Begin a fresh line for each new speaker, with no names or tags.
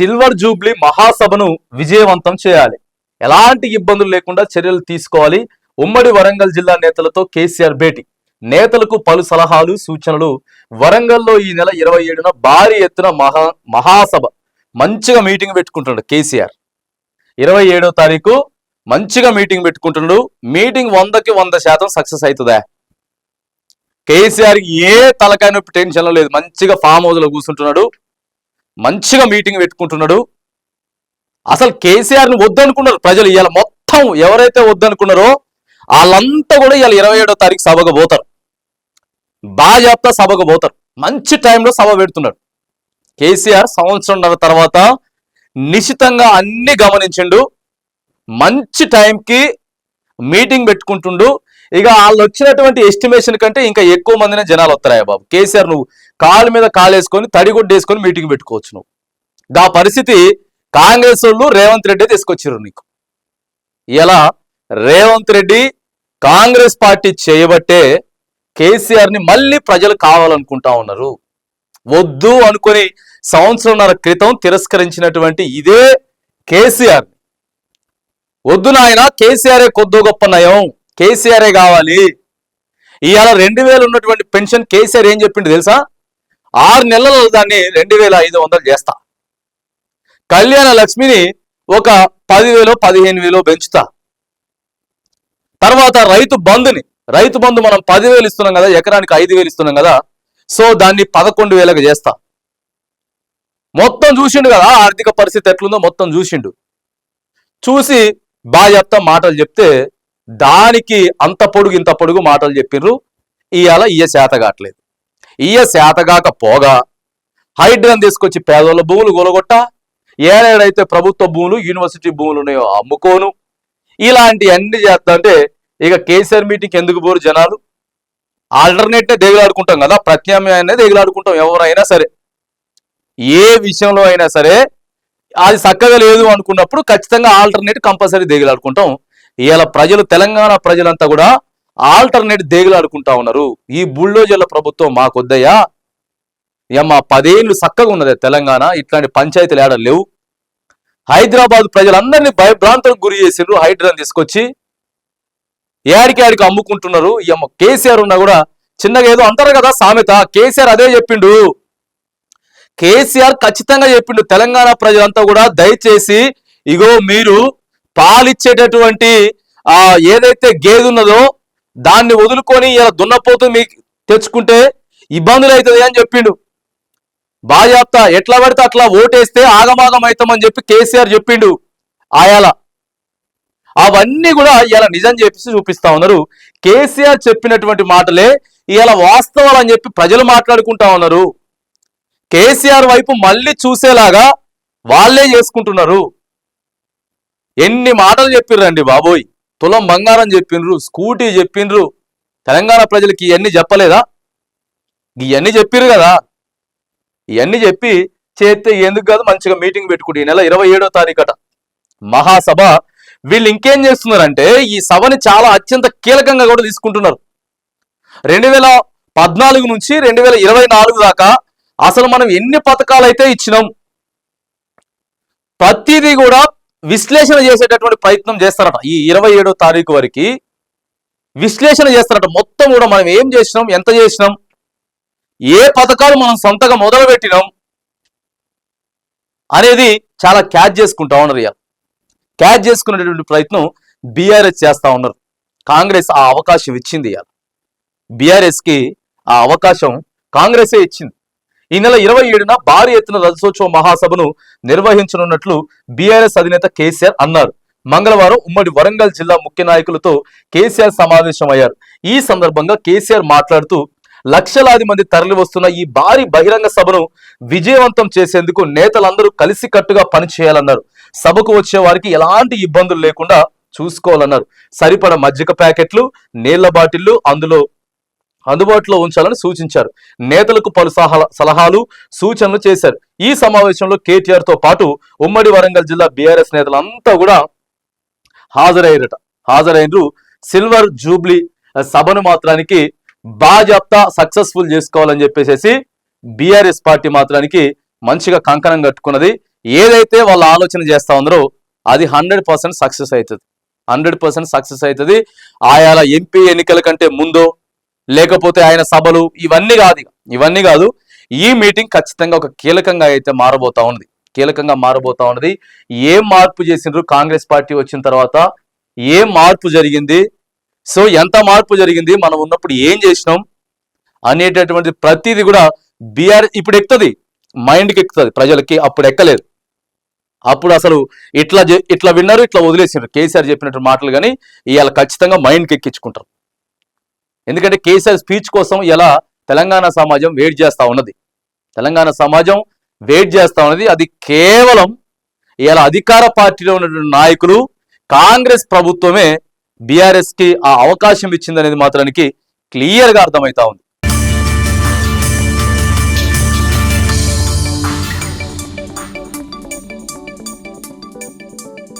Silver Jubilee మహాసభను విజయవంతం చేయాలి. ఎలాంటి ఇబ్బందులు లేకుండా చర్యలు తీసుకోవాలి. ఉమ్మడి వరంగల్ జిల్లా నేతలతో కేసీఆర్ భేటీ. నేతలకు పలు సలహాలు సూచనలు. వరంగల్లో ఈ నెల ఇరవై ఏడున భారీ ఎత్తున మహా మహాసభ. మంచిగా మీటింగ్ పెట్టుకుంటున్నాడు కేసీఆర్. ఇరవై ఏడో తారీఖు మంచిగా మీటింగ్ పెట్టుకుంటున్నాడు. మీటింగ్ వందకి వంద శాతం సక్సెస్ అవుతుందా? కేసీఆర్ ఏ తలకాయ నొప్పి టెన్షన్ లేదు. మంచిగా ఫామ్ హౌస్లో కూర్చుంటున్నాడు. మంచిగా మీటింగ్ పెట్టుకుంటున్నాడు. అసలు కేసీఆర్ని వద్దనుకున్నారు ప్రజలు ఇవాళ మొత్తం ఎవరైతే వద్దనుకున్నారో వాళ్ళంతా కూడా ఇవాళ ఇరవై ఏడో తారీఖు సభకు పోతారు. బాజాప్తా సభకు పోతారు. మంచి టైంలో సభ పెడుతున్నాడు. కేసీఆర్ సంవత్సరంన్నర తర్వాత నిశితంగా అన్ని గమనించిండు. మంచి టైంకి మీటింగ్ పెట్టుకుంటుండు. ఇక వాళ్ళు వచ్చినటువంటి ఎస్టిమేషన్ కంటే ఇంకా ఎక్కువ మందినే జనాలు వస్తారా బాబు? కేసీఆర్ నువ్వు కాలు మీద కాలేసుకొని తడిగుడ్డ వేసుకొని మీటింగ్ పెట్టుకోవచ్చు నువ్వు. గా పరిస్థితి కాంగ్రెస్ వాళ్ళు రేవంత్ రెడ్డి తీసుకొచ్చారు నీకు. ఇలా రేవంత్ రెడ్డి కాంగ్రెస్ పార్టీ చేయబట్టే కేసీఆర్ని మళ్ళీ ప్రజలు కావాలనుకుంటా ఉన్నారు. వద్దు అనుకొని సంవత్సరంన్నర క్రితం తిరస్కరించినటువంటి ఇదే కేసీఆర్. వద్దు నాయన కేసీఆరే కొద్ది గొప్ప నయం. కేసీఆరే కావాలి. ఇవాళ రెండు వేలు ఉన్నటువంటి పెన్షన్ కేసీఆర్ ఏం చెప్పిండు తెలుసా? ఆరు నెలలలో దాన్ని రెండు వేల ఐదు వందలు చేస్తా. కళ్యాణ లక్ష్మిని ఒక పదివేలో పదిహేను వేలో పెంచుతా. తర్వాత రైతు బంధుని రైతు బంధు మనం పదివేలు ఇస్తున్నాం కదా ఎకరానికి ఐదు వేలు ఇస్తున్నాం కదా సో దాన్ని పదకొండు వేలకు చేస్తా. మొత్తం చూసిండు కదా ఆర్థిక పరిస్థితి ఎట్లుందో మొత్తం చూసిండు. చూసి బాగా చెప్తా మాటలు చెప్తే దానికి అంత పొడుగు ఇంత పొడుగు మాటలు చెప్పిర్రు. ఇవాళ ఇయ్య శాత కావట్లేదు. ఇయ్య శాతగాక పోగా హైడ్రన్ తీసుకొచ్చి పేదోళ్ళ భూములు గొలగొట్ట ఏడేడైతే ప్రభుత్వ భూములు యూనివర్సిటీ భూములు ఉన్నాయో అమ్ముకోను. ఇలాంటి అన్ని చేస్తాంటే ఇక కేసీఆర్ మీటింగ్ ఎందుకు పోరు జనాలు? ఆల్టర్నేట్నే దిగులాడుకుంటాం కదా ప్రత్యామ్నాయాన్ని దిగులాడుకుంటాం ఎవరైనా సరే. ఏ విషయంలో అయినా సరే అది చక్కగా లేదు అనుకున్నప్పుడు ఖచ్చితంగా ఆల్టర్నేట్ కంపల్సరీ దిగులాడుకుంటాం. ఇవాళ ప్రజలు తెలంగాణ ప్రజలంతా కూడా ఆల్టర్నేట్ దేగులాడుకుంటా ఉన్నారు. ఈ బుల్డోజర్ల ప్రభుత్వం మాకొద్దయ్యా. ఏమ్మా పదేళ్ళు చక్కగా ఉన్నదే తెలంగాణ. ఇట్లాంటి పంచాయతీలు ఏడ లేవు. హైదరాబాద్ ప్రజలందరినీ భయభ్రాంతులకు గురి చేసిండ్రు హైడ్రాన్ తీసుకొచ్చి. ఏడికి ఆడికి అమ్ముకుంటున్నారు. ఈయమ్మ కేసీఆర్ ఉన్నా కూడా చిన్నగా ఏదో అంటారు కదా సామెత. కేసీఆర్ అదే చెప్పిండు. కేసీఆర్ ఖచ్చితంగా చెప్పిండు. తెలంగాణ ప్రజలంతా కూడా దయచేసి ఇగో మీరు పాలిచ్చేటటువంటి ఆ ఏదైతే గేదె ఉన్నదో దాన్ని వదులుకొని ఇలా దున్నపోతూ మీకు తెచ్చుకుంటే ఇబ్బందులు అవుతుంది అని చెప్పిండు. బాజాప్త ఎట్లా పడితే అట్లా ఓటేస్తే ఆగమాగం అవుతామని చెప్పి కేసీఆర్ చెప్పిండు ఆయాల. అవన్నీ కూడా ఇలా నిజం చెప్పేసి చూపిస్తా ఉన్నారు. కేసీఆర్ చెప్పినటువంటి మాటలే ఇలా వాస్తవాలు అని చెప్పి ప్రజలు మాట్లాడుకుంటా ఉన్నారు. కేసీఆర్ వైపు మళ్ళీ చూసేలాగా వాళ్ళే చేసుకుంటున్నారు. ఎన్ని మాటలు చెప్పిర్రండి బాబోయ్. తులం బంగారం చెప్పిండ్రు స్కూటీ చెప్పిండ్రు. తెలంగాణ ప్రజలకి ఇవన్నీ చెప్పలేదా? ఇవన్నీ చెప్పిర్రు కదా? ఇవన్నీ చెప్పి చేస్తే ఎందుకు కాదు? మంచిగా మీటింగ్ పెట్టుకుంటే ఈ నెల ఇరవై ఏడో తారీఖట మహాసభ. వీళ్ళు ఇంకేం చేస్తున్నారంటే ఈ సభని చాలా అత్యంత కీలకంగా కూడా తీసుకుంటున్నారు. రెండు వేల పద్నాలుగు నుంచి రెండు వేల ఇరవై నాలుగు దాకా అసలు మనం ఎన్ని పథకాలు అయితే ఇచ్చినాం ప్రతిదీ కూడా విశ్లేషణ చేసేటటువంటి ప్రయత్నం చేస్తారట. ఈ ఇరవై ఏడో తారీఖు వరకు విశ్లేషణ చేస్తారట. మొత్తం కూడా మనం ఏం చేసినాం? ఎంత చేసినాం? ఏ పథకాలు మనం సొంతగా మొదలు పెట్టినాం అనేది చాలా క్యాచ్ చేసుకుంటా ఉన్నారు ఇక క్యాచ్ చేసుకునేటువంటి ప్రయత్నం బీఆర్ఎస్ చేస్తా ఉన్నారు. కాంగ్రెస్ ఆ అవకాశం ఇచ్చింది ఇవాళ బీఆర్ఎస్కి ఆ అవకాశం కాంగ్రెసే ఇచ్చింది. ఈ నెల ఇరవై ఏడున భారీ ఎత్తున రథోత్సవ మహాసభను నిర్వహించనున్నట్లు బీఆర్ఎస్ అధినేత కేసీఆర్ అన్నారు. మంగళవారం ఉమ్మడి వరంగల్ జిల్లా ముఖ్య నాయకులతో కేసీఆర్ సమావేశమయ్యారు. ఈ సందర్భంగా కేసీఆర్ మాట్లాడుతూ లక్షలాది మంది తరలి వస్తున్న ఈ భారీ బహిరంగ సభను విజయవంతం చేసేందుకు నేతలందరూ కలిసికట్టుగా పనిచేయాలన్నారు. సభకు వచ్చే వారికి ఎలాంటి ఇబ్బందులు లేకుండా చూసుకోవాలన్నారు. సరిపడ మజ్జిగ ప్యాకెట్లు నీళ్ళ బాటిళ్ళు అందులో అందుబాటులో ఉంచాలని సూచించారు. నేతలకు పలు సలహాలు సూచనలు చేశారు. ఈ సమావేశంలో కేటీఆర్తో పాటు ఉమ్మడి వరంగల్ జిల్లా బీఆర్ఎస్ నేతలంతా కూడా హాజరయ్యారట. హాజరైనరు సిల్వర్ జూబ్లీ సభను మాత్రానికి బాజాప్తా సక్సెస్ఫుల్ చేసుకోవాలని చెప్పేసి బీఆర్ఎస్ పార్టీ మాత్రానికి మంచిగా కంకణం కట్టుకున్నది. ఏదైతే వాళ్ళు ఆలోచన చేస్తా ఉందరో అది హండ్రెడ్ పర్సెంట్ సక్సెస్ అవుతుంది. హండ్రెడ్ పర్సెంట్ సక్సెస్ అవుతుంది. ఆయా ఎంపీ ఎన్నికల కంటే ముందో లేకపోతే ఆయన సభలు ఇవన్నీ కాదు ఇవన్నీ కాదు. ఈ మీటింగ్ ఖచ్చితంగా ఒక కీలకంగా అయితే మారబోతా ఉంది కీలకంగా మారబోతా ఉన్నది. ఏం మార్పు చేసిండ్రు? కాంగ్రెస్ పార్టీ వచ్చిన తర్వాత ఏం మార్పు జరిగింది? సో ఎంత మార్పు జరిగింది? మనం ఉన్నప్పుడు ఏం చేసినాం? అనేటటువంటి ప్రతిదీ కూడా బీఆర్ ఇప్పుడు ఎక్కుతుంది. మైండ్కి ఎక్కుతుంది. ప్రజలకి అప్పుడు ఎక్కలేదు. అప్పుడు అసలు ఇట్లా ఇట్లా విన్నారు ఇట్లా వదిలేసిండ్రు. కేసీఆర్ చెప్పినట్టు మాటలు కానీ ఇవాళ ఖచ్చితంగా మైండ్కి ఎక్కించుకుంటారు. ఎందుకంటే కేసీఆర్ స్పీచ్ కోసం ఎలా తెలంగాణ సమాజం వెయిట్ చేస్తా ఉన్నది. తెలంగాణ సమాజం వెయిట్ చేస్తా ఉన్నది. అది కేవలం ఇలా అధికార పార్టీలో ఉన్నటువంటి నాయకులు కాంగ్రెస్ ప్రభుత్వమే బీఆర్ఎస్కి ఆ అవకాశం ఇచ్చిందనేది మాత్రానికి క్లియర్గా అర్థమవుతా ఉంది.